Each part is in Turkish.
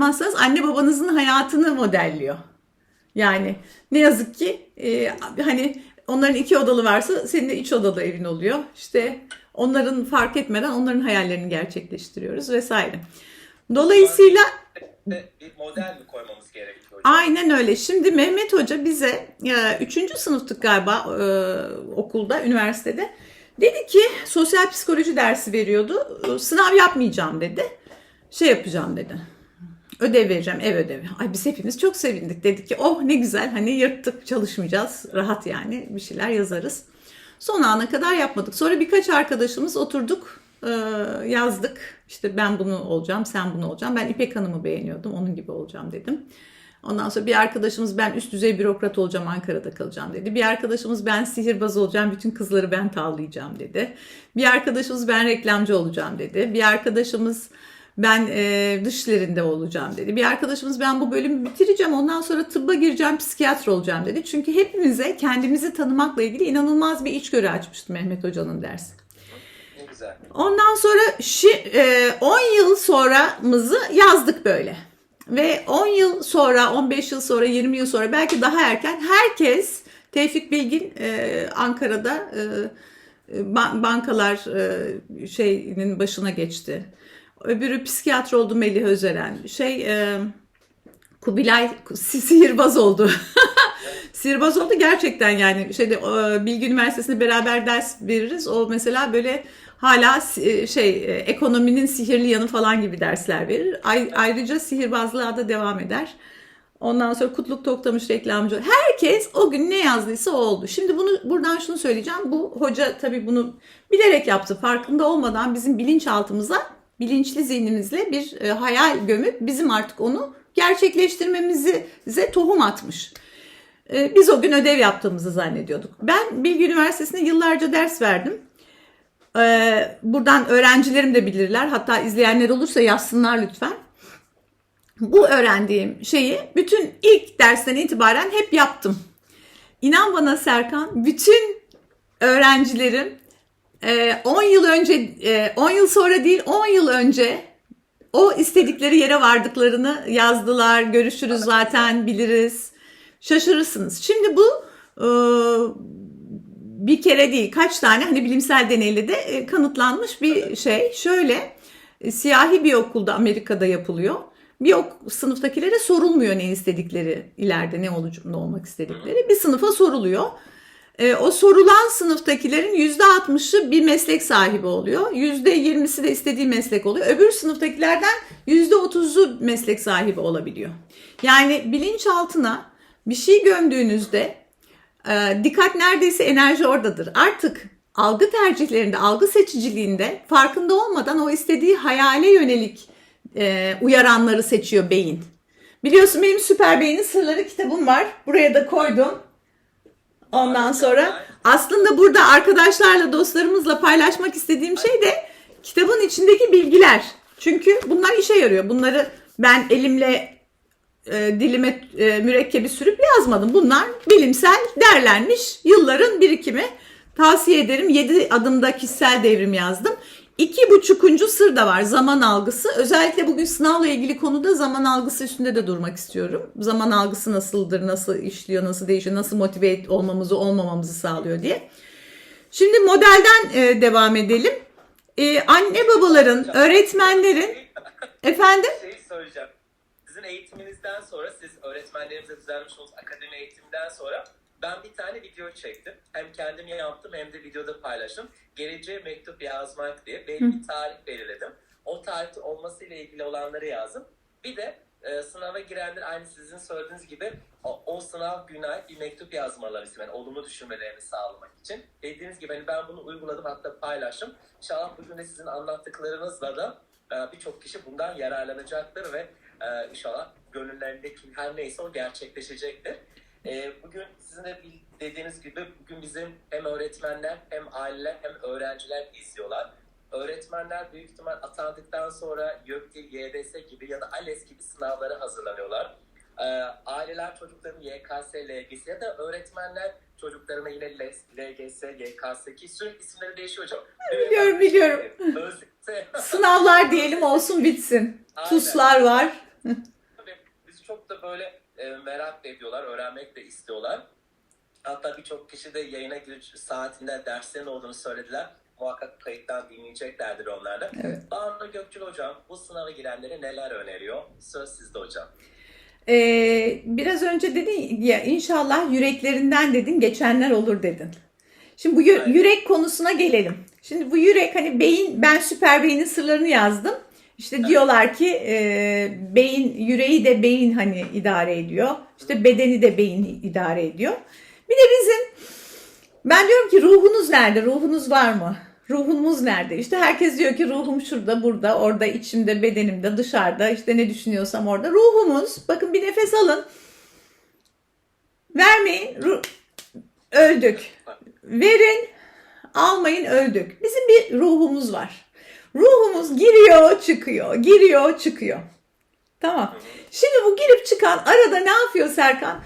yapmazsanız anne babanızın hayatını modelliyor. Yani ne yazık ki e, hani onların iki odalı varsa senin de üç odalı evin oluyor. İşte onların fark etmeden onların hayallerini gerçekleştiriyoruz vesaire. Dolayısıyla bir model mi koymamız gerekiyor? hocam? Aynen öyle. Şimdi Mehmet Hoca bize 3. sınıftık galiba e, okulda, üniversitede. Dedi ki sosyal psikoloji dersi veriyordu. E, Sınav yapmayacağım dedi. Şey yapacağım dedi. Ödev vereceğim, ev ödevi. Ay biz hepimiz çok sevindik. Dedik ki oh ne güzel hani yırttık çalışmayacağız. Rahat yani bir şeyler yazarız. Son ana kadar yapmadık. Sonra birkaç arkadaşımız oturduk yazdık. İşte ben bunu olacağım, sen bunu olacağım. Ben İpek Hanım'ı beğeniyordum, onun gibi olacağım dedim. Ondan sonra bir arkadaşımız ben üst düzey bürokrat olacağım, Ankara'da kalacağım dedi. Bir arkadaşımız ben sihirbaz olacağım, bütün kızları ben tavlayacağım dedi. Bir arkadaşımız ben reklamcı olacağım dedi. Bir arkadaşımız ben e, dışlarında olacağım dedi. Bir arkadaşımız ben bu bölümü bitireceğim ondan sonra tıbba gireceğim psikiyatr olacağım dedi. Çünkü hepimize kendimizi tanımakla ilgili inanılmaz bir içgörü açmıştı Mehmet Hoca'nın dersi. Ondan sonra şi- e, 10 yıl sonramızı yazdık böyle. Ve 10 yıl sonra, 15 yıl sonra, 20 yıl sonra belki daha erken herkes Tevfik Bilgin e, Ankara'da e, e, ban- bankalar e, şeyinin başına geçti. Öbürü psikiyatr oldu Melih Özeren. Şey e, Kubilay si- sihirbaz oldu. sihirbaz oldu gerçekten yani şeyde e, Bilgi Üniversitesi'nde beraber ders veririz. O mesela böyle hala si- şey e, ekonominin sihirli yanı falan gibi dersler verir. Ay- ayrıca sihirbazlığa da devam eder. Ondan sonra Kutluk Toktamış reklamcı. Herkes o gün ne yazdıysa oldu. Şimdi bunu buradan şunu söyleyeceğim. Bu hoca tabii bunu bilerek yaptı. Farkında olmadan bizim bilinçaltımıza, bilinçli zihnimizle bir e, hayal gömüp bizim artık onu gerçekleştirmemizi bize tohum atmış. E, biz o gün ödev yaptığımızı zannediyorduk. Ben Bilgi Üniversitesi'nde yıllarca ders verdim. E, buradan öğrencilerim de bilirler. Hatta izleyenler olursa yazsınlar lütfen bu öğrendiğim şeyi bütün ilk dersten itibaren hep yaptım. İnan bana Serkan, bütün öğrencilerim 10 yıl önce, e, 10 yıl sonra değil 10 yıl önce o istedikleri yere vardıklarını yazdılar. Görüşürüz zaten biliriz. Şaşırırsınız. Şimdi bu e, bir kere değil kaç tane hani bilimsel deneyle de e, kanıtlanmış bir şey. Şöyle e, siyahi bir okulda Amerika'da yapılıyor. Bir ok sınıftakilere sorulmuyor ne istedikleri ileride ne olacak ne olmak istedikleri. Bir sınıfa soruluyor. E, o sorulan sınıftakilerin yüzde altmışı bir meslek sahibi oluyor. Yüzde yirmisi de istediği meslek oluyor. Öbür sınıftakilerden yüzde otuzu meslek sahibi olabiliyor. Yani bilinçaltına bir şey gömdüğünüzde e, dikkat neredeyse enerji oradadır. Artık algı tercihlerinde, algı seçiciliğinde farkında olmadan o istediği hayale yönelik e, uyaranları seçiyor beyin. Biliyorsun benim süper beynin sırları kitabım var. Buraya da koydum. Ondan sonra aslında burada arkadaşlarla, dostlarımızla paylaşmak istediğim şey de kitabın içindeki bilgiler. Çünkü bunlar işe yarıyor. Bunları ben elimle e, dilime e, mürekkebi sürüp yazmadım. Bunlar bilimsel derlenmiş yılların birikimi. Tavsiye ederim. 7 adımda kişisel devrim yazdım. İki buçukuncu sır da var zaman algısı. Özellikle bugün sınavla ilgili konuda zaman algısı üstünde de durmak istiyorum. Zaman algısı nasıldır, nasıl işliyor, nasıl değişiyor, nasıl motive olmamızı, olmamamızı sağlıyor diye. Şimdi modelden e, devam edelim. E, anne babaların, öğretmenlerin, efendim? Şey söyleyeceğim. Sizin eğitiminizden sonra, siz öğretmenlerimize düzenlemiş olduğunuz akademi eğitiminden sonra ben bir tane video çektim. Hem kendim yaptım hem de videoda paylaştım. Geleceğe mektup yazmak diye belli bir tarih belirledim. O tarihte olmasıyla ilgili olanları yazdım. Bir de e, sınava girenler aynı sizin söylediğiniz gibi o, o sınav günü ait bir mektup yazmaları istedim. Yani olumlu düşünmelerini sağlamak için. Dediğiniz gibi hani ben bunu uyguladım hatta paylaştım. İnşallah bugün de sizin anlattıklarınızla da e, birçok kişi bundan yararlanacaktır ve e, inşallah gönüllerindeki her neyse o gerçekleşecektir. E, bugün sizin de dediğiniz gibi bugün bizim hem öğretmenler hem aileler hem öğrenciler izliyorlar. Öğretmenler büyük ihtimal atandıktan sonra YÖKDİL, YDS gibi ya da ALES gibi sınavlara hazırlanıyorlar. Ee, aileler çocukların YKS, LGS ya da öğretmenler çocuklarına yine LGS, YKS ki sürekli isimleri değişiyor hocam. Biliyorum, biliyorum. ÖSS. Sınavlar diyelim olsun bitsin. Aynen. TUS'lar var. Tabii bizi çok da böyle e, merak ediyorlar, öğrenmek de istiyorlar. Hatta birçok kişi de yayına giriş saatinde derslerin olduğunu söylediler. Muhakkak kayıttan dinleyeceklerdir onlar da. Evet. Banu Gökçül Hocam bu sınava girenlere neler öneriyor? Söz sizde hocam. Ee, biraz önce dedin ya inşallah yüreklerinden dedin geçenler olur dedin. Şimdi bu yürek konusuna gelelim. Şimdi bu yürek hani beyin ben süper beynin sırlarını yazdım. İşte diyorlar ki e, beyin yüreği de beyin hani idare ediyor. İşte bedeni de beyin idare ediyor. Bir de bizim ben diyorum ki ruhunuz nerede? Ruhunuz var mı? Ruhumuz nerede? İşte herkes diyor ki ruhum şurada, burada, orada, içimde, bedenimde, dışarıda. İşte ne düşünüyorsam orada. Ruhumuz, bakın bir nefes alın. Vermeyin, ru- öldük. Verin, almayın, öldük. Bizim bir ruhumuz var. Ruhumuz giriyor, çıkıyor, giriyor, çıkıyor. Tamam. Şimdi bu girip çıkan arada ne yapıyor Serkan?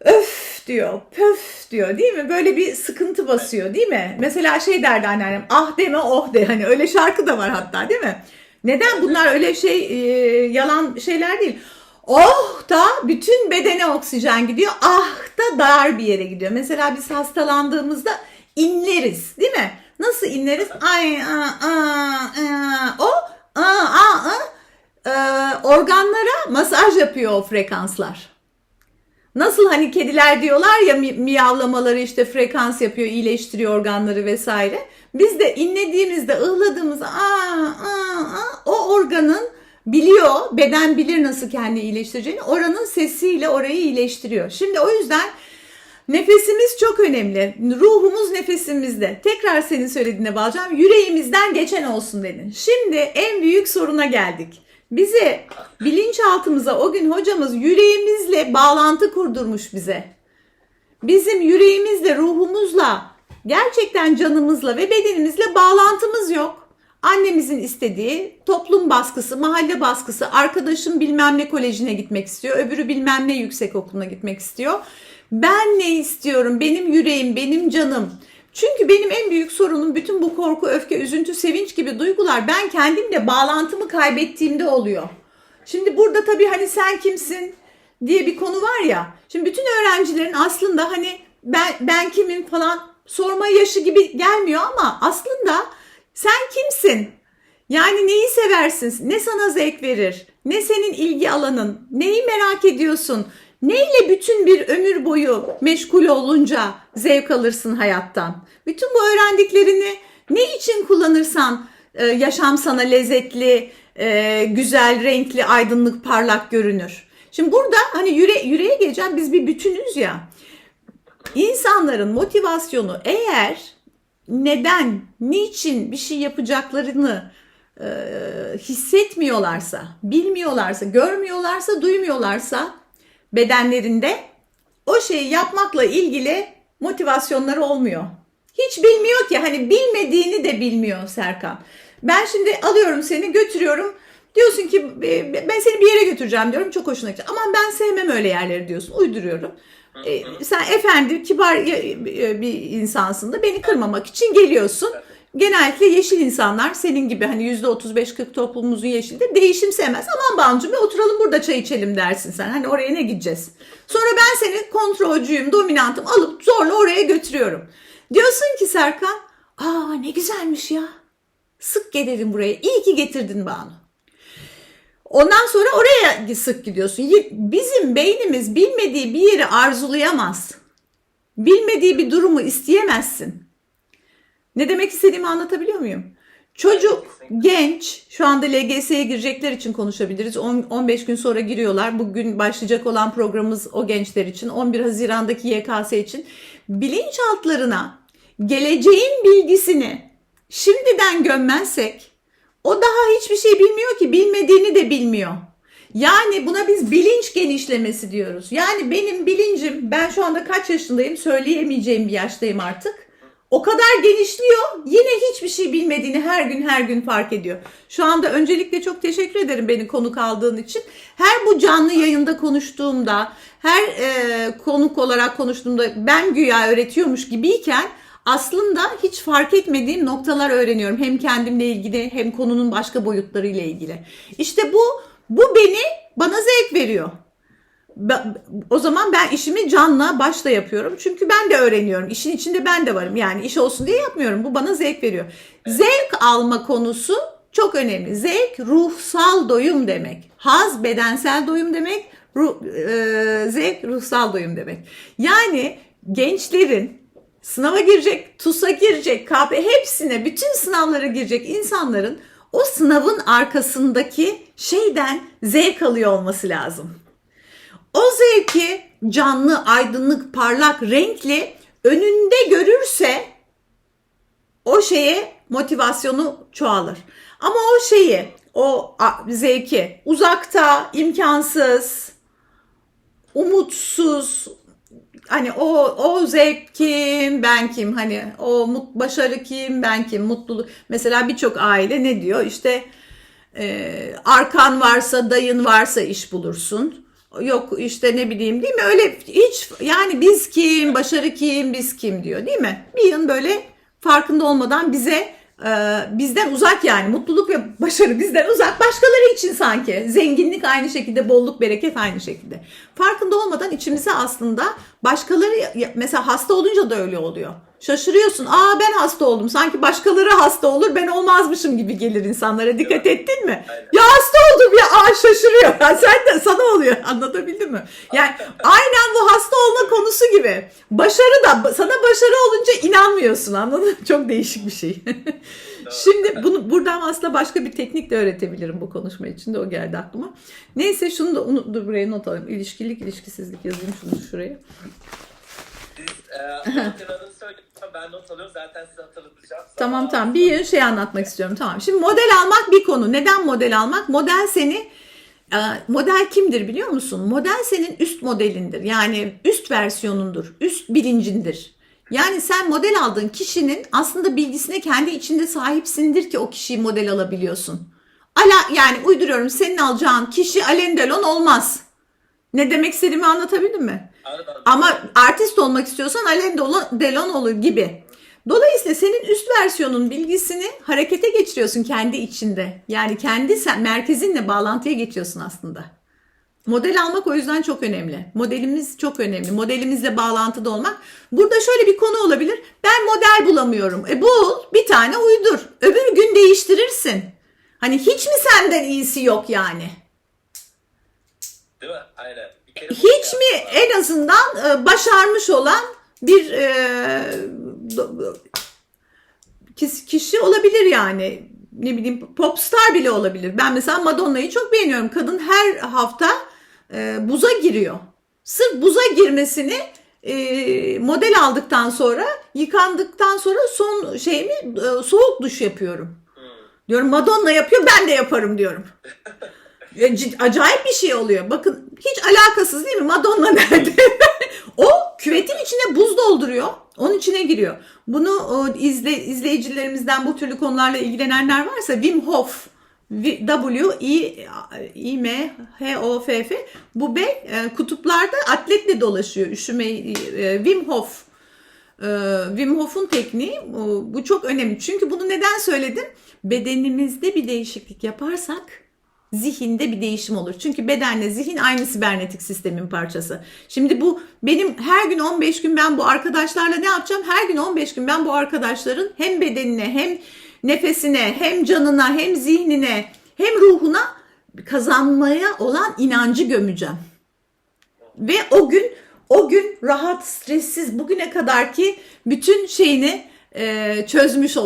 Öf diyor, pöf diyor değil mi? Böyle bir sıkıntı basıyor değil mi? Mesela şey derdi anneannem, ah deme oh de. Hani öyle şarkı da var hatta değil mi? Neden bunlar öyle şey e, yalan şeyler değil. Oh da bütün bedene oksijen gidiyor. Ah da dar bir yere gidiyor. Mesela biz hastalandığımızda inleriz değil mi? Nasıl inleriz? Ay a a a o a a a e, organlara masaj yapıyor o frekanslar. Nasıl hani kediler diyorlar ya mi- miyavlamaları işte frekans yapıyor, iyileştiriyor organları vesaire. Biz de inlediğimizde, ıhladığımızda aa, aa, aa, o organın biliyor, beden bilir nasıl kendi iyileştireceğini. Oranın sesiyle orayı iyileştiriyor. Şimdi o yüzden nefesimiz çok önemli. Ruhumuz nefesimizde. Tekrar senin söylediğine bağlayacağım. Yüreğimizden geçen olsun dedin. Şimdi en büyük soruna geldik. Bizi bilinçaltımıza o gün hocamız yüreğimizle bağlantı kurdurmuş bize. Bizim yüreğimizle, ruhumuzla, gerçekten canımızla ve bedenimizle bağlantımız yok. Annemizin istediği toplum baskısı, mahalle baskısı, arkadaşım bilmem ne kolejine gitmek istiyor, öbürü bilmem ne yüksek okuluna gitmek istiyor. Ben ne istiyorum? Benim yüreğim, benim canım. Çünkü benim en büyük sorunum bütün bu korku, öfke, üzüntü, sevinç gibi duygular ben kendimle bağlantımı kaybettiğimde oluyor. Şimdi burada tabii hani sen kimsin diye bir konu var ya. Şimdi bütün öğrencilerin aslında hani ben ben kimim falan sorma yaşı gibi gelmiyor ama aslında sen kimsin? Yani neyi seversin? Ne sana zevk verir? Ne senin ilgi alanın? Neyi merak ediyorsun? Neyle bütün bir ömür boyu meşgul olunca zevk alırsın hayattan? Bütün bu öğrendiklerini ne için kullanırsan e, yaşam sana lezzetli, e, güzel, renkli, aydınlık, parlak görünür. Şimdi burada hani yüre, yüreğe geleceğim biz bir bütünüz ya. İnsanların motivasyonu eğer neden, niçin bir şey yapacaklarını e, hissetmiyorlarsa, bilmiyorlarsa, görmüyorlarsa, duymuyorlarsa bedenlerinde o şeyi yapmakla ilgili motivasyonları olmuyor. Hiç bilmiyor ki hani bilmediğini de bilmiyor Serkan. Ben şimdi alıyorum seni götürüyorum. Diyorsun ki "E, ben seni bir yere götüreceğim diyorum çok hoşuna gidiyor. Aman ben sevmem öyle yerleri diyorsun uyduruyorum. E, sen efendi kibar e, bir insansın da beni kırmamak için geliyorsun. Genellikle yeşil insanlar senin gibi hani %35-40 toplumumuzun yeşildir. Değişim sevmez. Aman Banu'cum bir oturalım burada çay içelim dersin sen. Hani oraya ne gideceğiz? Sonra ben seni kontrolcüyüm, dominantım alıp zorla oraya götürüyorum. Diyorsun ki Serkan, aa ne güzelmiş ya. Sık gelirim buraya. İyi ki getirdin Banu. Ondan sonra oraya sık gidiyorsun. Bizim beynimiz bilmediği bir yeri arzulayamaz. Bilmediği bir durumu isteyemezsin. Ne demek istediğimi anlatabiliyor muyum? Çocuk, genç, şu anda LGS'ye girecekler için konuşabiliriz. On- 15 gün sonra giriyorlar. Bugün başlayacak olan programımız o gençler için. 11 Haziran'daki YKS için. Bilinçaltlarına geleceğin bilgisini şimdiden gömmezsek o daha hiçbir şey bilmiyor ki bilmediğini de bilmiyor. Yani buna biz bilinç genişlemesi diyoruz. Yani benim bilincim ben şu anda kaç yaşındayım söyleyemeyeceğim bir yaştayım artık. O kadar genişliyor yine hiçbir şey bilmediğini her gün her gün fark ediyor. Şu anda öncelikle çok teşekkür ederim beni konuk aldığın için. Her bu canlı yayında konuştuğumda her e, konuk olarak konuştuğumda ben güya öğretiyormuş gibiyken aslında hiç fark etmediğim noktalar öğreniyorum. Hem kendimle ilgili hem konunun başka boyutlarıyla ilgili. İşte bu bu beni bana zevk veriyor. O zaman ben işimi canla başla yapıyorum. Çünkü ben de öğreniyorum. İşin içinde ben de varım. Yani iş olsun diye yapmıyorum. Bu bana zevk veriyor. Zevk alma konusu çok önemli. Zevk ruhsal doyum demek. Haz bedensel doyum demek. Ruh, e, zevk ruhsal doyum demek. Yani gençlerin sınava girecek, TUS'a girecek, KP hepsine, bütün sınavlara girecek insanların o sınavın arkasındaki şeyden zevk alıyor olması lazım. O zevki canlı, aydınlık, parlak, renkli önünde görürse o şeye motivasyonu çoğalır. Ama o şeyi, o zevki uzakta, imkansız, umutsuz, hani o o zevk kim ben kim? Hani o mut, başarı kim ben kim? Mutluluk. Mesela birçok aile ne diyor? İşte e, arkan varsa dayın varsa iş bulursun yok işte ne bileyim değil mi? Öyle hiç yani biz kim başarı kim biz kim diyor değil mi? Bir yıl böyle farkında olmadan bize e, bizden uzak yani. Mutluluk ve başarı bizden uzak. Başkaları için sanki. Zenginlik aynı şekilde bolluk bereket aynı şekilde. Farkında olmadan içimize aslında başkaları mesela hasta olunca da öyle oluyor. Şaşırıyorsun. Aa ben hasta oldum. Sanki başkaları hasta olur ben olmazmışım gibi gelir insanlara. Dikkat ettin mi? Ya hasta oldum ya. Aa şaşırıyor. Ya sen de sana mi yani aynen bu hasta olma konusu gibi başarı da sana başarı olunca inanmıyorsun anladın mı çok değişik bir şey Şimdi bunu buradan aslında başka bir teknik de öğretebilirim bu konuşma için de o geldi aklıma. Neyse şunu da unut, dur buraya not alayım. İlişkilik, ilişkisizlik yazayım şunu şuraya. E. Ben not alıyorum. Zaten size hatırlatacağım. Tamam tamam bir şey anlatmak istiyorum tamam. Şimdi model almak bir konu. Neden model almak? Model seni model kimdir biliyor musun? Model senin üst modelindir. Yani üst versiyonundur. Üst bilincindir. Yani sen model aldığın kişinin aslında bilgisine kendi içinde sahipsindir ki o kişiyi model alabiliyorsun. Ala yani uyduruyorum senin alacağın kişi Alain Delon olmaz. Ne demek istediğimi anlatabildim mi? Anladım. Ama artist olmak istiyorsan Alain Delon olur gibi. Dolayısıyla senin üst versiyonun bilgisini harekete geçiriyorsun kendi içinde. Yani kendi sen, merkezinle bağlantıya geçiyorsun aslında. Model almak o yüzden çok önemli. Modelimiz çok önemli. Modelimizle bağlantıda olmak. Burada şöyle bir konu olabilir. Ben model bulamıyorum. E bul bir tane uydur. Öbür gün değiştirirsin. Hani hiç mi senden iyisi yok yani? Değil mi? Aynen. Bu hiç mi en azından e, başarmış olan bir e, kişi olabilir yani ne bileyim popstar bile olabilir. Ben mesela Madonna'yı çok beğeniyorum. Kadın her hafta e, buza giriyor. Sırf buza girmesini e, model aldıktan sonra yıkandıktan sonra son şeyimi e, soğuk duş yapıyorum. Hmm. Diyorum Madonna yapıyor ben de yaparım diyorum. Cid- acayip bir şey oluyor. Bakın hiç alakasız değil mi? Madonna nerede? o küvetin içine buz dolduruyor. Onun içine giriyor. Bunu o, izle, izleyicilerimizden bu türlü konularla ilgilenenler varsa Wim Hof W I I M H O F F bu bey e, kutuplarda atletle dolaşıyor. Üşüme e, Wim Hof e, Wim Hof'un tekniği bu çok önemli. Çünkü bunu neden söyledim? Bedenimizde bir değişiklik yaparsak zihinde bir değişim olur. Çünkü bedenle zihin aynı sibernetik sistemin parçası. Şimdi bu benim her gün 15 gün ben bu arkadaşlarla ne yapacağım? Her gün 15 gün ben bu arkadaşların hem bedenine hem nefesine hem canına hem zihnine hem ruhuna kazanmaya olan inancı gömeceğim. Ve o gün o gün rahat, stressiz bugüne kadarki bütün şeyini e, çözmüş olacağım.